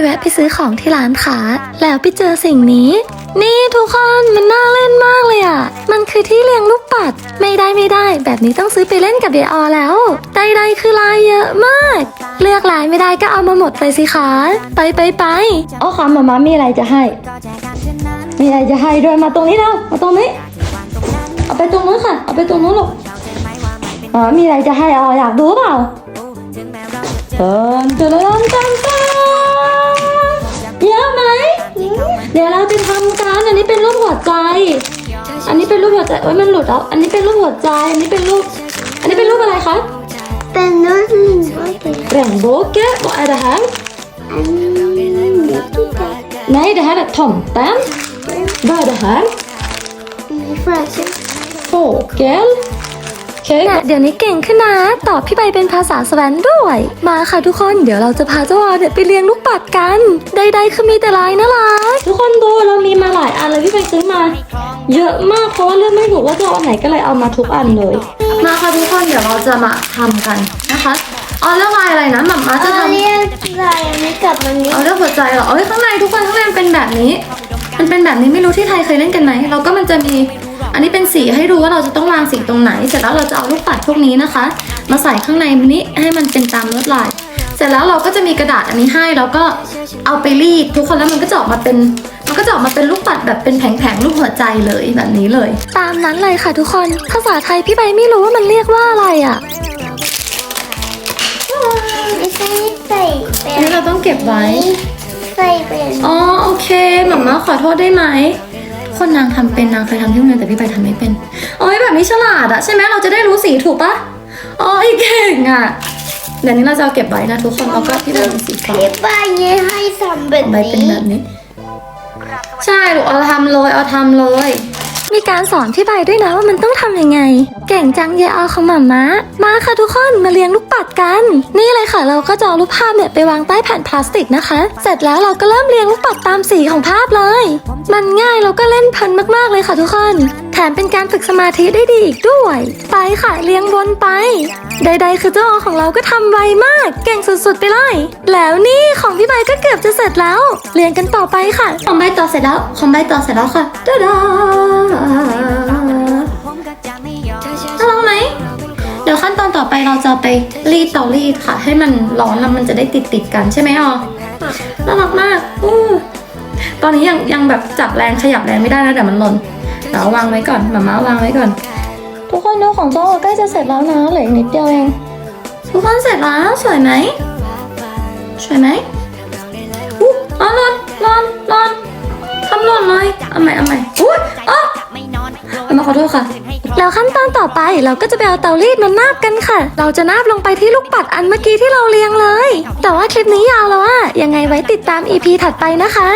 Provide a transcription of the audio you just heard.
แวะไปซื้อของที่ร้านค้า แล้วไปเจอสิ่งนี้ นี่ทุกคนมันน่าเล่นมากเลยอะ มันคือที่เลี้ยงลูกปัด ไม่ได้ไม่ได้ แบบนี้ต้องซื้อไปเล่นกับเดออแล้วใดๆคือลายเยอะมาก เลือกลายไม่ได้ก็เอามาหมดไปสิคะ ไปไปไปโอ้ค่ะมามามีอะไรจะให้ มีอะไรจะให้ด้วยมาตรงนี้แล้วมาตรงนี้ เอาไปตรงนู้นค่ะ เอาไปตรงนู้นลูกอ๋อมีอะไรจะให้อออยากดูเปล่าเตินเตินเติน เดี๋ยวเราจะทำการอันนี้เป็นรูปหัวใจ อันนี้เป็นรูปหัวใจโอ้ยมันหลุดแล้ว อันนี้เป็นรูปหัวใจ อันนี้เป็นรูป อันนี้เป็นรูปอะไรคะ เป็นรุ่นว่าเป็น regnbåge vad är det här อันนี้ที่แบบ nej det här är tomten vad är det här มีฝรั่งเศส fågel โอ เคเดี๋ยวนี้เก่งขึ้นนะ ตอบพี่ใบเป็นภาษาสแวนด้วย มาค่ะทุกคนเดี๋ยวเราจะพาเจ้าวอเนี่ยไปเลี้ยงลูกปัดกันใดๆคือมีแต่ลายน่ารักทุกคนดูเรามีมาหลายอันเลยพี่ใบซื้อมา เยอะมากเพราะว่าเลือกไม่ถูกว่าจะเอาอันไหนก็เลยเอามาทุกอันเลย มาค่ะทุกคนเดี๋ยวเราจะมาทำกันนะคะอ๋อแล้วลายอะไรนะหม่ำมาจะทำเรียกลายอันนี้กับอันนี้เอาเรื่องหัวใจเหรอเอ้ยข้างในทุกคนข้างในมันเป็นแบบนี้ มันเป็นแบบนี้ไม่รู้ที่ไทยเคยเล่นกันไหมเราก็มันจะมี อันนี้เป็นสีให้ดูว่าเราจะต้องวางสีตรงไหน เสร็จแล้วเราจะเอาลูกปัดพวกนี้นะคะ มาใส่ข้างในนี้ให้มันเป็นตามลวดลาย เสร็จแล้วเราก็จะมีกระดาษอันนี้ให้แล้วก็เอาไปรีดทุกคนแล้วมันก็จะออกมาเป็นมันก็จะออกมาเป็นลูกปัดแบบเป็นแผงๆรูปหัวใจเลยแบบนี้เลย ตามนั้นเลยค่ะทุกคนภาษาไทยพี่ใบไม่รู้ว่ามันเรียกว่าอะไรอะไม่ใช่ใส่เป็อันนนี้เราต้องเก็บไว้ ใส่เป็นอ๋อโอเคหมาม่าขอโทษได้ไหม คนนางทำเป็นนางเคยทำที่โรงเรียนแต่พี่ไปทำไม่เป็นโอ้ยแบบนี้ฉลาดอะใช่ไหมเราจะได้รู้สีถูกปะอ๋อไอ้เก่งอะเดี๋ยวนี้เราจะเอาเก็บไว้นะทุกคนแล้วก็พี่ใบเป็นสีฟ้าเก็บใบนี้ให้ทำแบบใบเป็นนี้แบบนี้ ใช่ลูกเอาทำเลยเอาทำเลย มีการสอนพี่ใบด้วยนะว่ามันต้องทำยังไง เก่งจังเยอาของหมาม้ามาค่ะทุกคนมาเลี้ยงลูกปัดกัน นี่เลยค่ะเราก็จะเอารูปภาพเนี่ยไปวางใต้แผ่นพลาสติกนะคะ เสร็จแล้วเราก็เริ่มเลี้ยงลูกปัดตามสีของภาพเลย มันง่ายเราก็เล่นพันมากๆเลยค่ะทุกคน แถมเป็นการฝึกสมาธิได้ดีอีกด้วย ไปค่ะเลี้ยงวนไป ใดๆ คือเจ้าออของเราก็ทำไวมาก เก่งสุดๆไปเลย แล้วนี่ของพี่ใบก็เกือบจะเสร็จแล้วเรียนกันต่อไปค่ะ ของใบต่อเสร็จแล้ว ของใบต่อเสร็จแล้วค่ะดาดาน่ารักไหมเดี๋ยวขั้นตอนต่อไปเราจะไปรีดเตารีดค่ะ ให้มันร้อนแล้วมันจะได้ติดติดๆกันใช่ไหมอ๋อน่ารักมากอู้ตอนนี้ยังยังแบบจับแรงขยับแรงไม่ได้นะเดี๋ยวมันหล่น เอาวางไว้ก่อนหมามาวางไว้ก่อน ทุกคนดูของโจ้ใกล้จะเสร็จแล้วนะเหลืออีกนิดเดียวเองทุกคนเสร็จแล้วสวยไหมสวยไหมอู้อ๋อหล่นหล่นหล่นทำหล่นเลยเอาใหม่เอาใหม่อุ้ยอ๋อเอามาขอโทษค่ะแล้วขั้นตอนต่อไปเราก็จะไปเอาเตารีดมานาบกันค่ะ เราจะนาบลงไปที่ลูกปัดอันเมื่อกี้ที่เราเรียงเลย แต่ว่าคลิปนี้ยาวแล้วอะยังไงไว้ติดตาม EP ถัดไปนะคะ